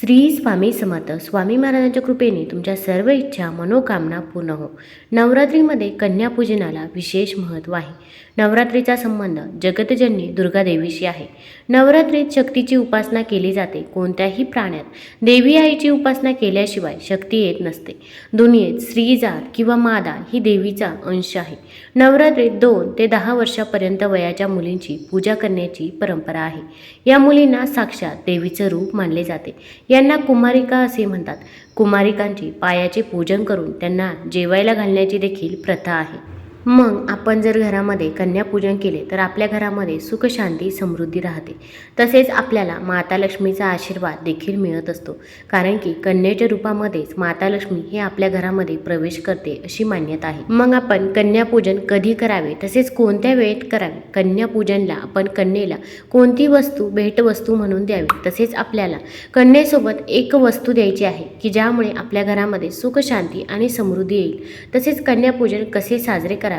श्री स्वामी समर्थ. स्वामी महाराजांच्या कृपेने तुमच्या सर्व इच्छा मनोकामना पूर्ण हो. नवरात्रीमध्ये कन्यापूजनाला विशेष महत्त्व आहे. नवरात्रीचा संबंध जगतजननी दुर्गादेवीशी आहे. नवरात्रीत शक्तीची उपासना केली जाते कोणत्याही प्राण्यात. देवी आईची उपासना केल्याशिवाय शक्ती येत नसते. दुनियेत स्त्रीजात किंवा मादा ही देवीचा अंश आहे. नवरात्रीत दोन ते दहा वर्षापर्यंत वयाच्या मुलींची पूजा करण्याची परंपरा आहे. या मुलींना साक्षात देवीचं रूप मानले जाते. यांना कुमारिका असे म्हणतात. कुमारिकांची पायाचे पूजन करून त्यांना जेवायला घालण्याची देखील प्रथा आहे. मग आपण जर घरामध्ये कन्यापूजन केले तर आपल्या घरामध्ये सुख शांती समृद्धी राहते. तसेच आपल्याला माता लक्ष्मीचा आशीर्वाद देखील मिळत असतो. कारण की कन्याच्या रूपामध्येच माता लक्ष्मी हे आपल्या घरामध्ये प्रवेश करते अशी मान्यता आहे. मग आपण कन्यापूजन कधी करावे? तसेच कोणत्या वेळेत करावे? कन्यापूजनला आपण कन्येला कोणती वस्तू भेटवस्तू म्हणून द्यावी? तसेच आपल्याला कन्येसोबत एक वस्तू द्यायची आहे की ज्यामुळे आपल्या घरामध्ये सुख शांती आणि समृद्धी येईल. तसेच कन्यापूजन कसे साजरे करावे?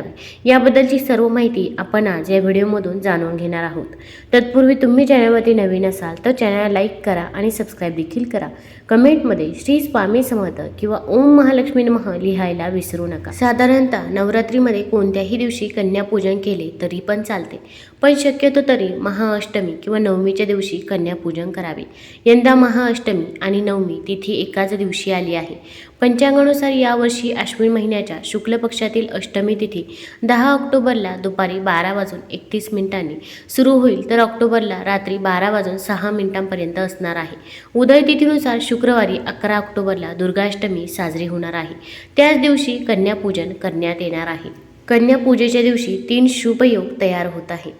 याबद्दलची सर्व माहिती आपण आज या व्हिडिओमधून जाणून घेणार आहोत. तत्पूर्वी तुम्ही चॅनलवरती नवीन असाल तर चॅनलला लाईक करा आणि सबस्क्राईब देखील करा. कमेंटमध्ये श्री स्वामी समर्थ किंवा ओम महालक्ष्मी नमः लिहायला विसरू नका. साधारणतः नवरात्रीमध्ये कोणत्याही दिवशी कन्यापूजन केले तरी पण चालते. पण शक्यतो तरी महाअष्टमी किंवा नवमीच्या दिवशी कन्यापूजन करावे. यंदा महाअष्टमी आणि नवमी तिथी एकाच दिवशी आली आहे. पंचांगानुसार यावर्षी आश्विन महिन्याच्या शुक्ल पक्षातील अष्टमी तिथी दहा ऑक्टोबरला दुपारी बारा वाजून एकतीस मिनिटांनी सुरू होईल. तर ऑक्टोबरला रात्री बारा वाजून सहा मिनिटांपर्यंत असणार आहे. उदय तिथीनुसार शुक्रवारी अकरा ऑक्टोबरला दुर्गाष्टमी साजरी होणार आहे. त्याच दिवशी कन्यापूजन करण्यात येणार आहे. कन्यापूजेच्या दिवशी तीन शुभयोग तयार होत आहे.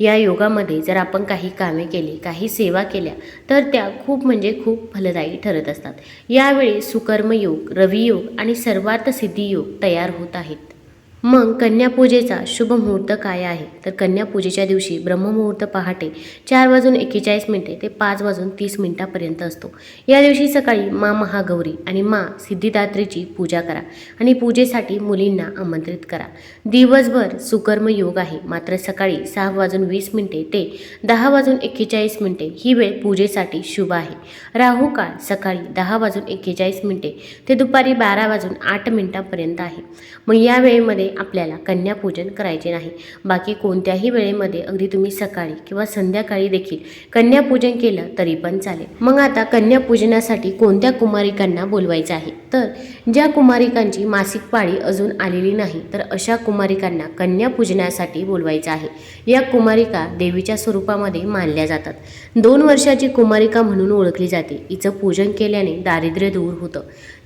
या योगामध्ये जर आपण काही कामे केली काही सेवा केल्या तर त्या खूप म्हणजे खूप फलदायी ठरत असतात. यावेळी सुकर्म योग आणि सर्वार्थ सिद्धी योग तयार होत आहेत. मग कन्यापूजेचा शुभ मुहूर्त काय आहे? तर कन्यापूजेच्या दिवशी ब्रह्ममुहूर्त पहाटे चार वाजून एक्केचाळीस मिनिटे ते पाच वाजून तीस मिनिटापर्यंत असतो. या दिवशी सकाळी मा महागौरी आणि मा सिद्धिदात्रीची पूजा करा आणि पूजेसाठी मुलींना आमंत्रित करा. दिवसभर सुकर्म योग आहे. मात्र सकाळी सहा वाजून वीस मिनिटे ते दहा वाजून एक्केचाळीस मिनिटे ही वेळ पूजेसाठी शुभ आहे. राहू काळ सकाळी दहा वाजून एक्केचाळीस मिनिटे ते दुपारी बारा वाजून आठ मिनिटापर्यंत आहे. मग या वेळेमध्ये आपल्याला कन्यापूजन करायचे नाही. बाकी कोणत्याही वेळेमध्ये अगदी तुम्ही सकाळी किंवा संध्याकाळी देखील कन्यापूजन केलं तरी पण चालेल. मग आता कन्यापूजनासाठी कोणत्या कुमारिकांना बोलवायचं आहे? तर ज्या कुमारिकांची मासिक पाळी अजून आलेली नाही तर अशा कुमारिकांना कन्यापूजनासाठी बोलवायचं आहे. या कुमारिका देवीच्या स्वरूपामध्ये मानल्या जातात. दोन वर्षाची कुमारिका म्हणून ओळखली जाते. हिचं पूजन केल्याने दारिद्र्य दूर होतं.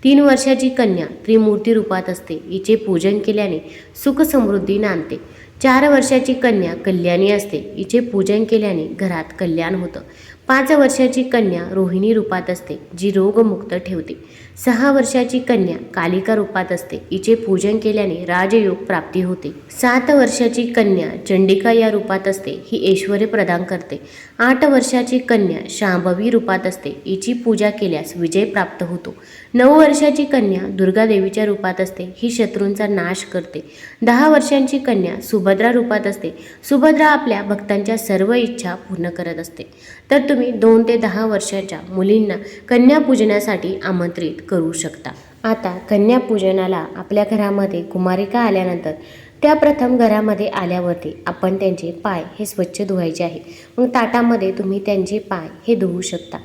तीन वर्षाची कन्या त्रिमूर्ती रूपात असते. हिचे पूजन केल्याने सुख समृद्धी नांदते. चार वर्षाची कन्या कल्याणी असते. हिचे पूजन केल्याने घरात कल्याण होतं. पाच वर्षाची कन्या रोहिणी रूपात असते जी रोगमुक्त ठेवते. सहा वर्षाची कन्या कालिका रूपात असते हिचे पूजन केल्याने राजयोग प्राप्ती होते. सात वर्षाची कन्या चंडिका या रूपात असते ही ऐश्वर्य प्रदान करते. आठ वर्षाची कन्या शांभवी रूपात असते हिची पूजा केल्यास विजय प्राप्त होतो. नऊ वर्षाची कन्या दुर्गा देवीच्या रूपात असते ही शत्रूंचा नाश करते. दहा वर्षांची कन्या सुभद्रा रूपात असते. सुभद्रा आपल्या भक्तांच्या सर्व इच्छा पूर्ण करत असते. तर तुम्ही तुम्ही दोन ते दहा वर्षाच्या मुलींना कन्यापूजनासाठी आमंत्रित करू शकता. आता कन्यापूजनाला आपल्या घरामध्ये कुमारिका आल्यानंतर त्या प्रथम घरामध्ये आल्यावरती आपण त्यांचे पाय हे स्वच्छ धुवायचे आहे. मग ताटामध्ये तुम्ही त्यांचे पाय हे धुवू शकता.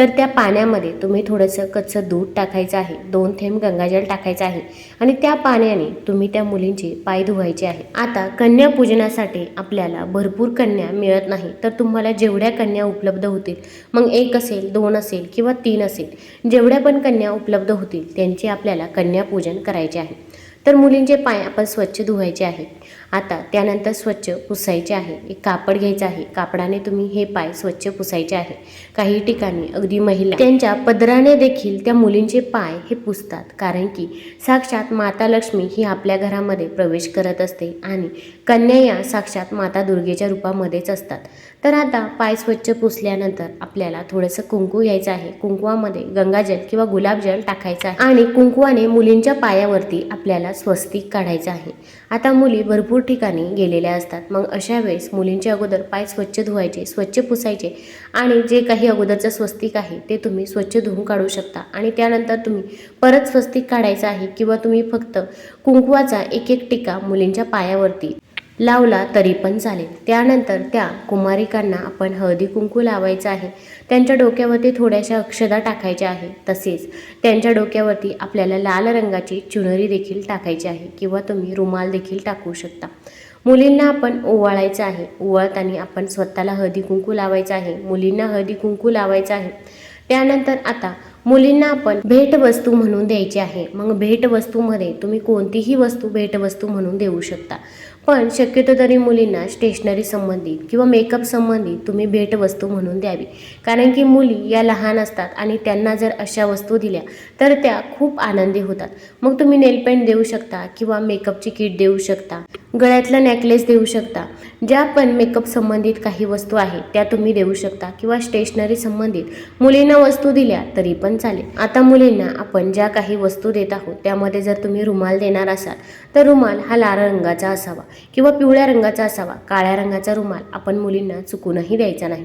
तर त्या पाण्यामध्ये तुम्ही थोडंसं कच्चं दूध टाकायचं आहे. दोन थेंब गंगाजल टाकायचं आहे. आणि त्या पाण्याने तुम्ही त्या मुलींचे पाय धुवायचे आहे. आता कन्यापूजनासाठी आपल्याला भरपूर कन्या मिळत नाही. तर तुम्हाला जेवढ्या कन्या उपलब्ध होतील मग एक असेल दोन असेल किंवा तीन असेल जेवढ्या पण कन्या उपलब्ध होतील त्यांचे आपल्याला कन्यापूजन करायचे आहे. तर मुलींचे पाय आपण स्वच्छ धुवायचे आहे आता त्यानंतर स्वच्छ पुसायचे आहे. एक कापड घ्यायचं आहे. कापडाने तुम्ही हे पाय स्वच्छ पुसायचे आहे. काही ठिकाणी अगदी महिला त्यांच्या पदराने देखील त्या मुलींचे पाय हे पुसतात. कारण की साक्षात माता लक्ष्मी ही आपल्या घरामध्ये प्रवेश करत असते आणि कन्या या साक्षात माता दुर्गेच्या रूपामध्येच असतात. तर आता पाय स्वच्छ पुसल्यानंतर आपल्याला थोडंसं कुंकू घ्यायचं आहे. कुंकवामध्ये गंगाजल किंवा गुलाबजल टाकायचं आहे. आणि कुंकवाने मुलींच्या पायावरती आपल्याला स्वस्तिक काढायचं आहे. आता मुली भरपूर ठिकाणी गेलेल्या असतात. मग अशा वेळेस मुलींच्या अगोदर पाय स्वच्छ धुवायचे स्वच्छ पुसायचे आणि जे काही अगोदरचं स्वस्तिक आहे ते तुम्ही स्वच्छ धुवून काढू शकता. आणि त्यानंतर तुम्ही परत स्वस्तिक काढायचं आहे किंवा तुम्ही फक्त कुंकुवाचा एक एक टिका मुलींच्या पायावरती लावला तरी पण चालेल. त्यानंतर त्या कुमारिकांना आपण हळदी कुंकू लावायचं आहे. त्यांच्या डोक्यावरती थोड्याशा अक्षदा टाकायच्या आहे. तसेच त्यांच्या डोक्यावरती आपल्याला लाल रंगाची चुनरी देखील टाकायची आहे किंवा तुम्ही रुमाल देखील टाकू शकता. मुलींना आपण ओवाळायचं आहे. ओवाळताना आपण स्वतःला हळदी कुंकू लावायचं आहे. मुलींना हळदी कुंकू लावायचं आहे. त्यानंतर आता मुलींना आपण भेटवस्तू म्हणून द्यायची आहे. मग भेटवस्तूमध्ये तुम्ही कोणतीही वस्तू भेटवस्तू म्हणून देऊ शकता. पण शक्यतो तरी मुलींना स्टेशनरी संबंधित किंवा मेकअप संबंधित तुम्ही भेटवस्तू म्हणून द्यावी. कारण की मुली या लहान असतात आणि त्यांना जर अशा वस्तू दिल्या तर त्या खूप आनंदी होतात. मग तुम्ही नेलपेंट देऊ शकता किंवा मेकअपची किट देऊ शकता. गळ्यातला नेकलेस देऊ शकता. ज्या पण मेकअप संबंधित काही वस्तू आहेत त्या तुम्ही देऊ शकता किंवा स्टेशनरी संबंधित. मुलींना वस्तू दिल्या तरी पण चालेल. आता मुलींना आपण ज्या काही वस्तू देत आहोत त्यामध्ये जर तुम्ही रुमाल देणार असाल तर रुमाल हा लाल रंगाचा असावा किंवा पिवळ्या रंगाचा असावा. काळ्या रंगाचा रुमाल आपण मुलींना चुकूनही द्यायचा नाही.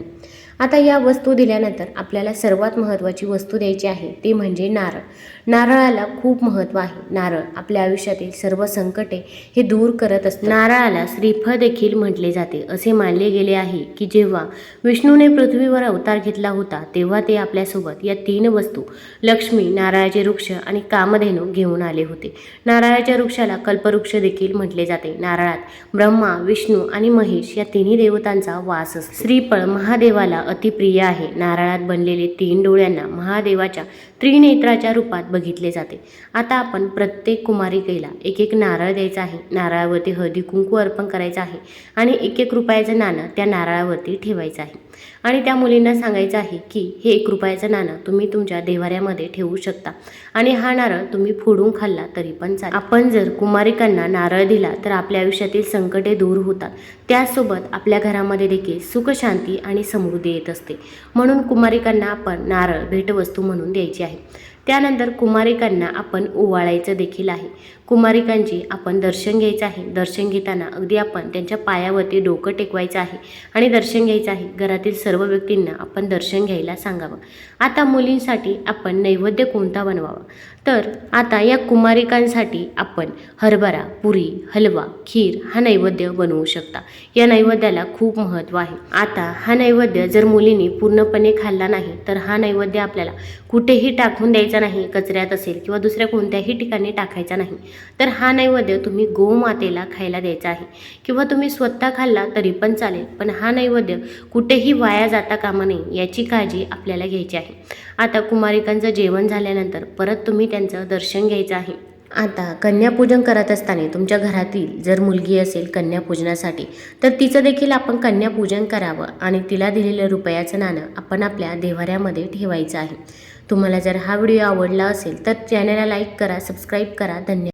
आता या वस्तू दिल्यानंतर आपल्याला सर्वात महत्त्वाची वस्तू द्यायची आहे ती म्हणजे नारळ. नारळाला खूप महत्त्व आहे. नारळ आपल्या आयुष्यातील सर्व संकटे हे दूर करत असते नारळाला श्रीफळ देखील म्हटले जाते. असे मानले गेले आहे की जेव्हा विष्णूने पृथ्वीवर अवतार घेतला होता तेव्हा ते आपल्यासोबत या तीन वस्तू लक्ष्मी नारळाचे वृक्ष आणि कामधेनू घेऊन आले होते. नारळाच्या वृक्षाला कल्पवृक्ष देखील म्हटले जाते. नारळात ब्रह्मा विष्णू आणि महेश या तिन्ही देवतांचा वास असतो. श्रीफळ महादेवाला अतिप्रिय आहे. नारळात बनलेले तीन डोळ्यांना महादेवाच्या त्रिनेत्राच्या रूपात बघितले जाते. आता आपण प्रत्येक कुमारिकेला एक एक नारळ द्यायचा आहे. नारळावरती हळदी कुंकू अर्पण करायचं आहे आणि एक एक रुपयाचं नाणं त्या नारळावरती ठेवायचं आहे. आणि त्या मुलींना सांगायचं आहे की हे एक रुपयाचं नाणं तुम्ही तुमच्या देवाऱ्यामध्ये ठेवू शकता आणि हा नारळ तुम्ही फोडून खाल्ला तरी पण चालेल. आपण जर कुमारिकांना नारळ दिला तर आपल्या आयुष्यातील संकटे दूर होतात. त्याचसोबत आपल्या घरामध्ये देखील सुखशांती आणि समृद्धी येत असते. म्हणून कुमारिकांना आपण नारळ भेटवस्तू म्हणून द्यायची आहे. त्यानंतर कुमारिकांना आपण ओवाळायचं देखील आहे. कुमारिकांची आपण दर्शन घ्यायचं आहे. दर्शन घेताना अगदी आपण त्यांच्या पायावरती डोकं टेकवायचं आहे आणि दर्शन घ्यायचं आहे. घरातील सर्व व्यक्तींना आपण दर्शन घ्यायला सांगावं. आता मुलींसाठी आपण नैवेद्य कोणता बनवावा? तर आता या कुमारिकांसाठी आपण हरभरा पुरी हलवा खीर हा नैवेद्य बनवू शकता. या नैवेद्याला खूप महत्त्व आहे. आता हा नैवेद्य जर मुलींनी पूर्णपणे खाल्ला नाही तर हा नैवेद्य आपल्याला कुठेही टाकून द्यायचा नाही कचऱ्यात असेल किंवा दुसऱ्या कोणत्याही ठिकाणी टाकायचा नाही. तर हा नैवेद्य तुम्ही गोमातेला खायला द्यायचा आहे. किंवा तुम्ही स्वतः खाल्ला तरी पण चालेल पण हा नैवेद्य कुठेही वाया जाता कामा नये याची काळजी आपल्याला घ्यायची आहे. आता कुमारिकांचं जेवण झाल्यानंतर परत तुम्ही त्यांचं दर्शन घ्यायचं आहे. आता कन्यापूजन करत असताना तुमच्या घरातील जर मुलगी असेल कन्यापूजनासाठी तर तिचं देखील आपण कन्यापूजन करावं आणि तिला दिलेलं रुपयाचं नाणं आपण आपल्या देवाऱ्यामध्ये ठेवायचं आहे. तुम्हाला जर हा व्हिडिओ आवडला असेल तर चॅनलला लाईक करा सबस्क्राईब करा. धन्यवाद.